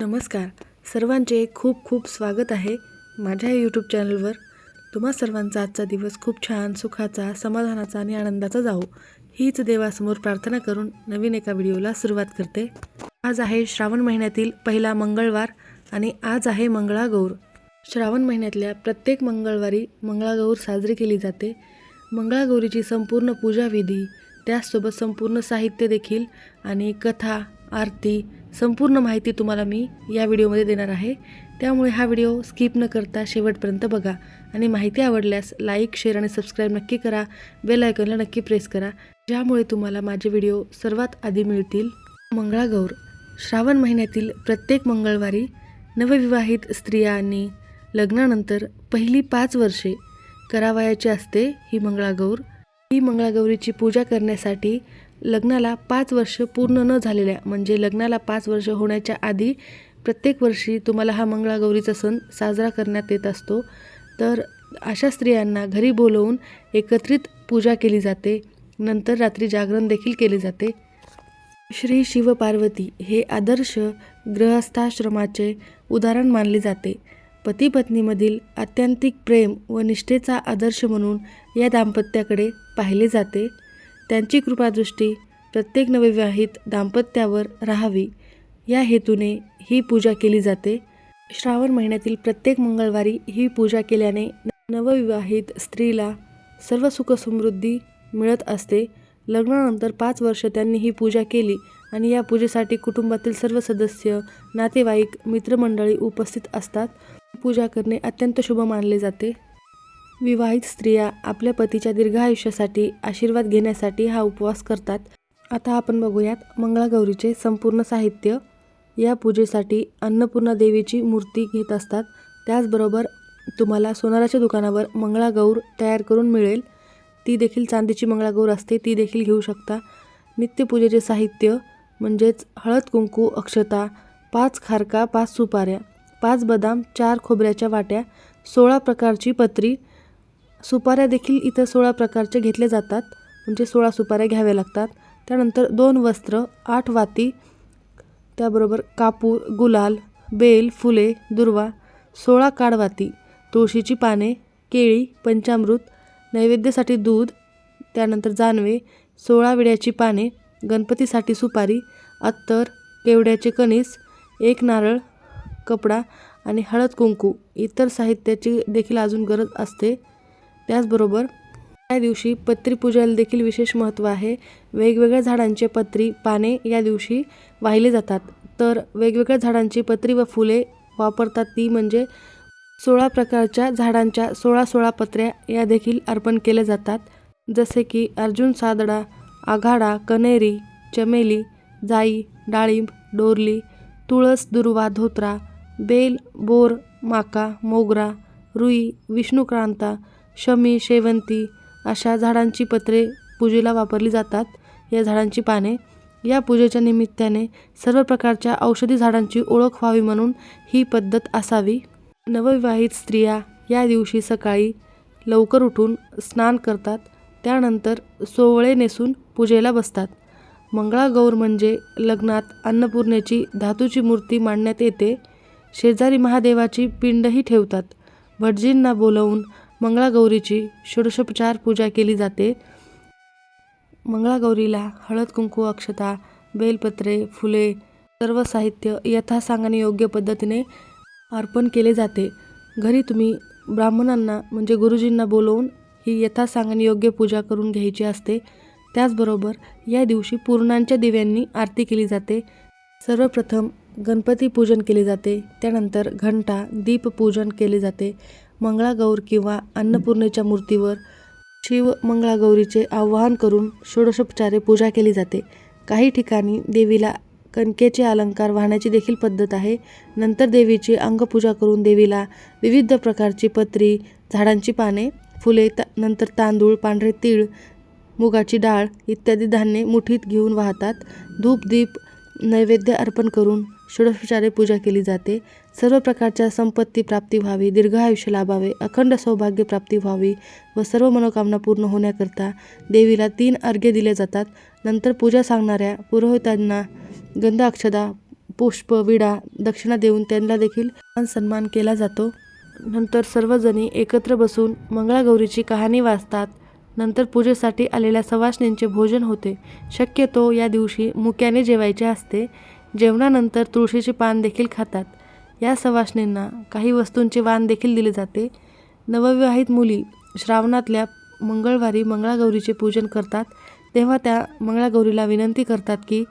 नमस्कार. सर्वांचे खूप खूप स्वागत आहे माझ्या यूट्यूब चॅनलवर तुम्हा सर्वांचा आजचा दिवस खूप छान सुखाचा समाधानाचा आणि आनंदाचा जाओ हीच देवासमोर प्रार्थना करून नवीन एका व्हिडिओला सुरुवात करते. आज आहे श्रावण महिन्यातील पहिला मंगळवार आणि आज आहे मंगळागौर. श्रावण महिन्यातल्या प्रत्येक मंगळवारी मंगळागौर साजरी केली जाते. मंगळागौरीची संपूर्ण पूजाविधी त्याचसोबत संपूर्ण साहित्य देखील आणि कथा आरती संपूर्ण माहिती तुम्हाला मी या व्हिडिओमध्ये देणार आहे. त्यामुळे हा व्हिडिओ स्किप न करता शेवटपर्यंत बघा आणि माहिती आवडल्यास लाईक शेअर आणि सबस्क्राईब नक्की करा. बेल आयकॉनला नक्की प्रेस करा ज्यामुळे तुम्हाला माझे व्हिडिओ सर्वात आधी मिळतील. मंगळागौर श्रावण महिन्यातील प्रत्येक मंगळवारी नवविवाहित स्त्रियांनी लग्नानंतर पहिली पाच वर्षे करावयाची असते ही मंगळागौर ही मंगळागौरीची पूजा करण्यासाठी लग्नाला पाच वर्ष पूर्ण न झालेल्या म्हणजे लग्नाला पाच वर्ष होण्याच्या आधी प्रत्येक वर्षी तुम्हाला हा मंगळागौरीचा सण साजरा करण्यात येत असतो. तर अशा स्त्रियांना घरी बोलवून एकत्रित पूजा केली जाते. नंतर रात्री जागरण देखील केले जाते. श्री शिवपार्वती हे आदर्श गृहस्थाश्रमाचे उदाहरण मानले जाते. पती पत्नीमधील आत्यंतिक प्रेम व निष्ठेचा आदर्श म्हणून या दाम्पत्याकडे पाहिले जाते. त्यांची कृपादृष्टी प्रत्येक नवविवाहित दाम्पत्यावर राहावी. या हेतूने ही पूजा केली जाते. श्रावण महिन्यातील प्रत्येक मंगळवारी ही पूजा केल्याने नवविवाहित स्त्रीला सर्व सुखसमृद्धी मिळत असते. लग्नानंतर पाच वर्ष त्यांनी ही पूजा केली आणि या पूजेसाठी कुटुंबातील सर्व सदस्य नातेवाईक मित्रमंडळी उपस्थित असतात. पूजा करणे अत्यंत शुभ मानले जाते. विवाहित स्त्रिया आपल्या पतीच्या दीर्घ आयुष्यासाठी आशीर्वाद घेण्यासाठी हा उपवास करतात. आता आपण बघूयात मंगळागौरीचे संपूर्ण साहित्य. या पूजेसाठी अन्नपूर्णा देवीची मूर्ती घेत असतात. त्याचबरोबर तुम्हाला सोनाराच्या दुकानावर मंगळागौर तयार करून मिळेल. ती देखील चांदीची मंगळागौर असते ती देखील घेऊ शकता. नित्यपूजेचे साहित्य म्हणजेच हळद कुंकू अक्षता पाच खारका पाच सुपाऱ्या पाच बदाम चार खोबऱ्याच्या वाट्या सोळा प्रकारची पत्री सुपाऱ्या देखील इथं सोळा प्रकारचे घेतले जातात. म्हणजे सोळा सुपाऱ्या घ्याव्या लागतात. त्यानंतर दोन वस्त्र आठ वाती त्याबरोबर कापूर गुलाल बेल फुले दुर्वा सोळा काडवाती तुळशीची पाने केळी पंचामृत नैवेद्यासाठी दूध त्यानंतर जानवे सोळा विड्याची पाने गणपतीसाठी सुपारी अत्तर केवड्याचे कणीस एक नारळ कपडा आणि हळद कुंकू इतर साहित्याची देखील अजून गरज असते. त्याचबरोबर या दिवशी पत्री पूजेला देखील विशेष महत्त्व आहे. वेगवेगळ्या झाडांचे पत्री पाने या दिवशी वाहिले जातात. तर वेगवेगळ्या झाडांची पत्री व फुले वापरतात ती म्हणजे सोळा प्रकारच्या झाडांच्या सोळा सोळा पत्र्या या देखील अर्पण केल्या जातात. जसे की अर्जुन सादडा आघाडा कनेरी चमेली जाई डाळिंब डोरली तुळस दुर्वा धोत्रा बेल बोर माका मोगरा रुई विष्णुक्रांता शमी शेवंती अशा झाडांची पत्रे पूजेला वापरली जातात. या झाडांची पाने या पूजेच्या निमित्ताने सर्व प्रकारच्या औषधी झाडांची ओळख व्हावी म्हणून ही पद्धत असावी. नवविवाहित स्त्रिया या दिवशी सकाळी लवकर उठून स्नान करतात. त्यानंतर सोवळे नेसून पूजेला बसतात. मंगळागौर म्हणजे लग्नात अन्नपूर्णेची धातूची मूर्ती मांडण्यात येते. शेजारी महादेवाची पिंडही ठेवतात. भटजींना बोलवून मंगळागौरीची षोडशोपचार पूजा केली जाते. मंगळागौरीला हळद कुंकू अक्षता बेलपत्रे फुले सर्व साहित्य यथासांगाने योग्य पद्धतीने अर्पण केले जाते. घरी तुम्ही ब्राह्मणांना म्हणजे गुरुजींना बोलवून ही यथासांगाने योग्य पूजा करून घ्यायची असते. त्याचबरोबर या दिवशी पूर्णांच्या दिव्यांनी आरती केली जाते. सर्वप्रथम गणपती पूजन केले जाते. त्यानंतर घंटा दीपपूजन केले जाते. मंगळागौर किंवा अन्नपूर्णेच्या मूर्तीवर शिव मंगळागौरीचे आवाहन करून षोडशोपचारे पूजा केली जाते. काही ठिकाणी देवीला कणकेचे अलंकार वाहण्याची देखील पद्धत आहे. नंतर देवीची अंगपूजा करून देवीला विविध प्रकारची पत्री झाडांची पाने फुले त नंतर तांदूळ पांढरे तीळ मुगाची डाळ इत्यादी धान्ये मुठीत घेऊन वाहतात. धूप दीप नैवेद्य अर्पण करून षोडशोपचारे पूजा केली जाते. सर्व प्रकारच्या संपत्ती प्राप्ती व्हावी दीर्घ आयुष्य लाभावे अखंड सौभाग्य प्राप्ती व्हावी व सर्व मनोकामना पूर्ण होण्याकरता देवीला तीन अर्घ्य दिले जातात. नंतर पूजा सांगणाऱ्या पुरोहितांना गंध अक्षदा पुष्प विडा दक्षिणा देऊन त्यांना देखील सन्मान केला जातो. नंतर सर्वजणी एकत्र बसून मंगळागौरीची कहाणी वाचतात. नंतर पूजेसाठी आलेल्या सवासणींचे भोजन होते. शक्यतो या दिवशी मुक्याने जेवायचे असते. जेवणानंतर तुळशीचे पान देखील खातात. या सवासणींना काही वस्तूंचे वाण देखील दिले जाते. नवविवाहित मुली श्रावणातल्या मंगळवारी मंगळागौरीचे पूजन करतात. तेव्हा त्या मंगळागौरीला विनंती करतात की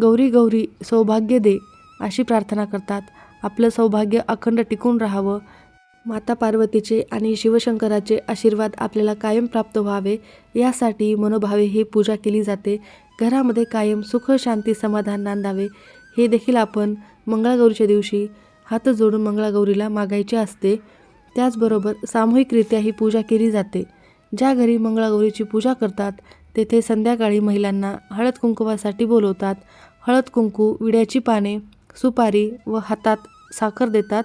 गौरी गौरी सौभाग्य दे अशी प्रार्थना करतात. आपलं सौभाग्य अखंड टिकून राहावं. माता पार्वतीचे आणि शिवशंकराचे आशीर्वाद आपल्याला कायम प्राप्त व्हावे यासाठी मनोभावे ही पूजा केली जाते. घरामध्ये कायम सुख शांती समाधान नांदावे. हे देखील आपण मंगळागौरीच्या दिवशी हात जोडून मंगळागौरीला मागायचे असते. त्याचबरोबर सामूहिकरित्या ही पूजा केली जाते. ज्या घरी मंगळागौरीची पूजा करतात तेथे संध्याकाळी महिलांना हळद कुंकवासाठी बोलवतात. हळद कुंकू विड्याची पाने सुपारी व हातात साखर देतात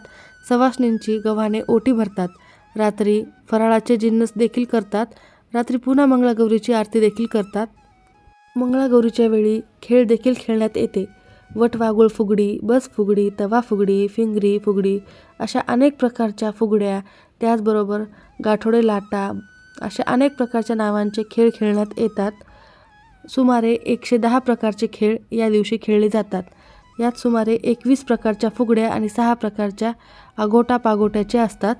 सवासणींची गव्हाणे ओटी भरतात रात्री फराळाचे जिन्नस देखील करतात रात्री पुन्हा मंगळागौरीची आरती देखील करतात. मंगळागौरीच्या वेळी खेळ देखील खेळण्यात येते. वटवागुळ फुगडी बस फुगडी तवा फुगडी फिंगरी फुगडी अशा अनेक प्रकारच्या फुगड्या त्याचबरोबर गाठोडे लाटा अशा अनेक प्रकारच्या नावांचे खेळ खेळण्यात येतात. सुमारे एकशे दहा प्रकारचे खेळ या दिवशी खेळले जातात. यात सुमारे एकवीस प्रकारच्या फुगड्या आणि सहा प्रकारच्या आगोटा पागोट्याचे असतात.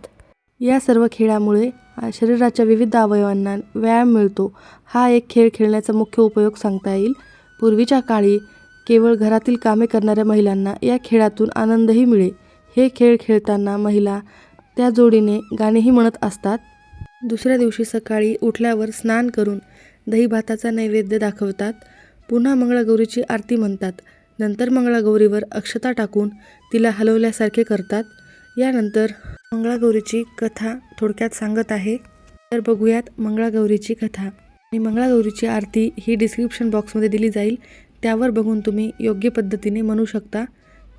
या सर्व खेळामुळे शरीराच्या विविध अवयवांना व्यायाम मिळतो. हा एक खेळ खेळण्याचा मुख्य उपयोग सांगता येईल. पूर्वीच्या काळी केवळ घरातील कामे करणाऱ्या महिलांना या खेळातून आनंदही मिळे. हे खेळ खेळताना महिला त्या जोडीने गाणेही म्हणत असतात. दुसऱ्या दिवशी सकाळी उठल्यावर स्नान करून दही भाताचा नैवेद्य दाखवतात. पुन्हा मंगळागौरीची आरती म्हणतात. नंतर मंगळागौरीवर अक्षता टाकून तिला हलवल्यासारखे करतात. यानंतर मंगळागौरीची कथा थोडक्यात सांगत आहे. तर बघूयात मंगळागौरीची कथा. आणि मंगळागौरीची आरती ही डिस्क्रिप्शन बॉक्समध्ये दिली जाईल. त्यावर बघून तुम्ही योग्य पद्धतीने म्हणू शकता.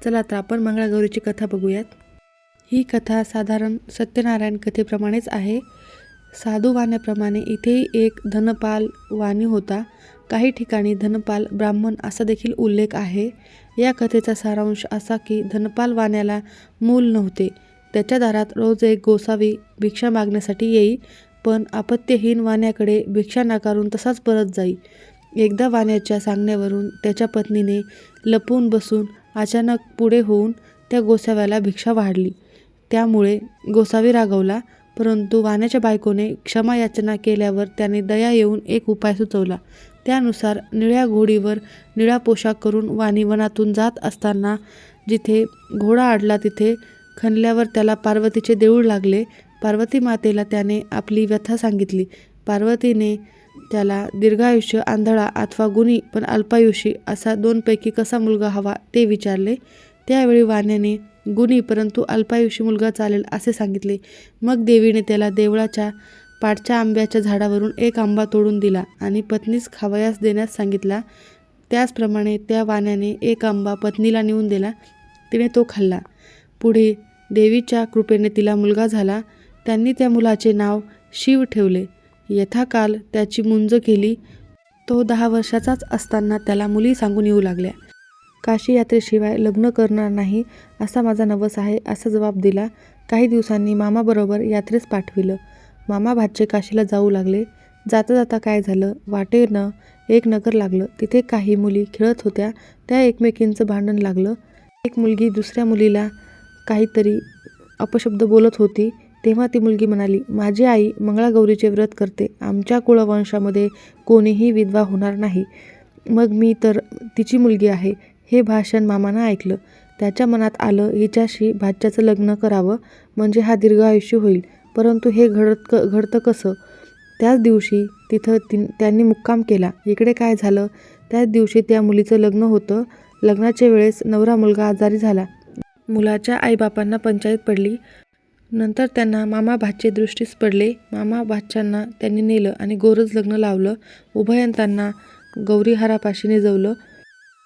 चला तर आपण मंगळागौरीची कथा बघूयात. ही कथा साधारण सत्यनारायण कथेप्रमाणेच आहे. साधू वाण्याप्रमाणे इथेही एक धनपाल वाणी होता. काही ठिकाणी धनपाल ब्राह्मण असा देखील उल्लेख आहे. या कथेचा सारांश असा की धनपाल वाण्याला मूल नव्हते. त्याच्या दारात रोज एक गोसावी भिक्षा मागण्यासाठी येई पण आपत्यहीन वाण्याकडे भिक्षा नाकारून तसाच परत जाई. एकदा वाण्याच्या सांगण्यावरून त्याच्या पत्नीने लपून बसून अचानक पुढे होऊन त्या गोसाव्याला भिक्षा वाढली. त्यामुळे गोसावी रागवला परंतु वाण्याच्या बायकोने क्षमा याचना केल्यावर त्याने दया येऊन एक उपाय सुचवला. त्यानुसार निळ्या घोडीवर निळा पोशाख करून वाणी वनातून जात असताना जिथे घोडा अडला तिथे खणल्यावर त्याला पार्वतीचे देऊळ लागले. पार्वती मातेला त्याने आपली व्यथा सांगितली. पार्वतीने त्याला दीर्घायुष्य आंधळा अथवा गुणी पण अल्पायुषी असा दोनपैकी कसा मुलगा हवा ते विचारले. त्यावेळी वाण्याने गुणी परंतु अल्पायुषी मुलगा चालेल असे सांगितले. मग देवीने त्याला देवळाच्या पाठच्या आंब्याच्या झाडावरून एक आंबा तोडून दिला आणि पत्नीस खावयास देण्यास सांगितला. त्याचप्रमाणे त्या वाण्याने एक आंबा पत्नीला नेऊन दिला. तिने तो खाल्ला. पुढे देवीच्या कृपेने तिला मुलगा झाला. त्यांनी त्या मुलाचे नाव शिव ठेवले. यथाकाल त्याची मुंज केली. तो दहा वर्षाचाच असताना त्याला मुली सांगून येऊ लागल्या. काशी यात्रेशिवाय लग्न करणार नाही असा माझा नवस आहे असा जबाब दिला. काही दिवसांनी मामाबरोबर यात्रेस पाठविलं. मामा भाचे काशीला जाऊ लागले. जाता जाता काय झालं? वाटेनं एक नगर लागलं. तिथे काही मुली खेळत होत्या. त्या एकमेकींचं भांडण लागलं. एक मुलगी दुसऱ्या मुलीला काहीतरी अपशब्द बोलत होती. तेव्हा ती मुलगी म्हणाली माझी आई मंगळागौरीचे व्रत करते. आमच्या कुळवंशामध्ये कोणीही विधवा होणार नाही. मग मी तर तिची मुलगी आहे. हे भाषण मामानं ऐकलं. त्याच्या मनात आलं हिच्याशी भाच्याचं लग्न करावं. म्हणजे हा दीर्घायुष्य होईल. परंतु हे घडत क घडतं कसं? त्याच दिवशी तिथं ति त्यांनी मुक्काम केला. इकडे काय झालं? त्याच दिवशी त्या मुलीचं लग्न होतं. लग्नाच्या वेळेस नवरा मुलगा आजारी झाला. मुलाच्या आईबापांना पंचायत पडली. नंतर त्यांना मामा भाचे दृष्टीस पडले. मामा भाच्यांना त्यांनी नेलं आणि गोरज लग्न लावलं. उभयंतांना गौरीहारापाशी निजवलं.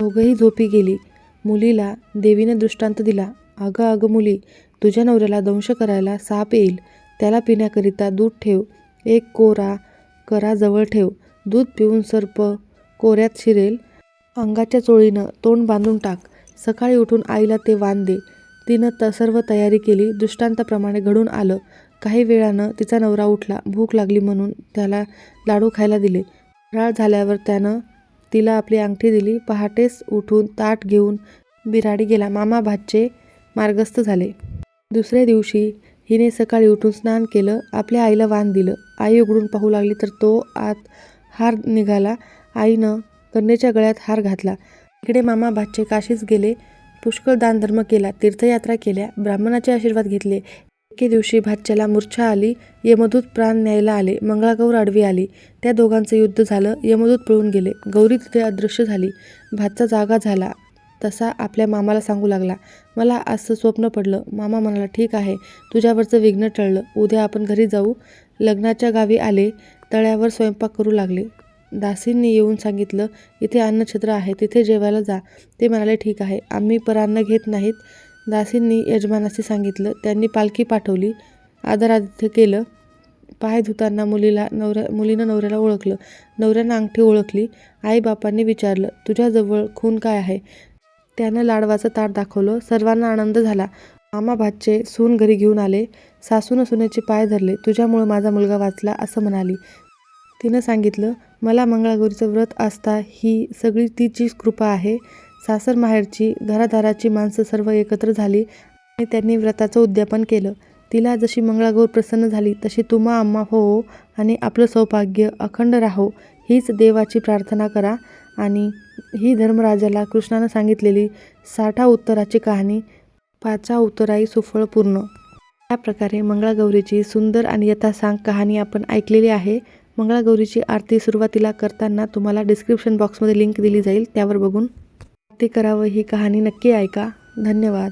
दोघंही झोपी गेली. मुलीला देवीने दृष्टांत दिला. अगं अगं मुली तुझ्या नवऱ्याला दंश करायला साप येईल. त्याला पिण्याकरिता दूध ठेव. एक कोरा करा जवळ ठेव. दूध पिऊन सर्प कोऱ्यात शिरेल. अंगाच्या चोळीनं तोंड बांधून टाक. सकाळी उठून आईला ते वाण दे. तिनं त सर्व तयारी केली. दृष्टांताप्रमाणे घडून आलं. काही वेळानं तिचा नवरा उठला. भूक लागली म्हणून त्याला लाडू खायला दिले. फराळ झाल्यावर त्यानं तिला आपली अंगठी दिली. पहाटेच उठून ताट घेऊन बिराडी गेला. मामा भाचे मार्गस्थ झाले. दुसऱ्या दिवशी हिने सकाळी उठून स्नान केलं आपल्या आईला वाण दिलं. आई उघडून पाहू लागली तर तो आत हार निघाला. आईनं कन्येच्या गळ्यात हार घातला. इकडे मामा भाचे काशीच गेले पुष्कळ दानधर्म केला तीर्थयात्रा केल्या ब्राह्मणाचे आशीर्वाद घेतले. एके दिवशी भाच्याला मूर्छा आली यमदूत प्राण न्यायला आले मंगळागौर आडवी आली. त्या दोघांचं युद्ध झालं यमदूत पळून गेले. गौरी तिथे अदृश्य झाली. भातचा जागा झाला. तसा आपल्या मामाला सांगू लागला. मला असं स्वप्न पडलं. मामा म्हणाला ठीक आहे. तुझ्यावरचं विघ्न टळलं. उद्या आपण घरी जाऊ. लग्नाच्या गावी आले. तळ्यावर स्वयंपाक करू लागले. दासींनी येऊन सांगितलं इथे अन्नछत्र आहे. तिथे जेवायला जा. ते म्हणाले ठीक आहे. आम्ही परान्न घेत नाहीत. दासींनी यजमानाशी सांगितलं. त्यांनी पालखी पाठवली. आदरातिथ्य केलं. पाय धुताना मुलीला नवऱ्या मुलीनं नवऱ्याला ओळखलं. नवऱ्यानं अंगठी ओळखली. आईबापांनी विचारलं तुझ्याजवळ खून काय आहे? त्यानं लाडवाचं ताट दाखवलं. सर्वांना आनंद झाला. मामा भातचे सून घरी घेऊन आले. सासूनं सुनेचे पाय धरले. तुझ्यामुळं माझा मुलगा वाचला असं म्हणाली. तिनं सांगितलं मला मंगळागौरीचं व्रत असता ही सगळी तिची कृपा आहे. सासर माहेरची घरादाराची माणसं सर्व एकत्र झाली आणि त्यांनी व्रताचं उद्यापन केलं. तिला जशी मंगळागौर प्रसन्न झाली तशी तुम्हा आम्हा हो, हो आणि आपलं सौभाग्य अखंड राहो हीच देवाची प्रार्थना करा. आणि ही धर्मराजाला कृष्णानं सांगितलेली साठा उत्तराची कहाणी पाचा उत्तराई सुफळ पूर्ण. या प्रकारे मंगळागौरीची सुंदर आणि यथासांग कहाणी आपण ऐकलेली आहे. मंगळागौरीची आरती सुरुवातीला करताना तुम्हाला डिस्क्रिप्शन बॉक्समध्ये लिंक दिली जाईल त्यावर बघून. आरती करावं ही कहाणी नक्की ऐका. धन्यवाद.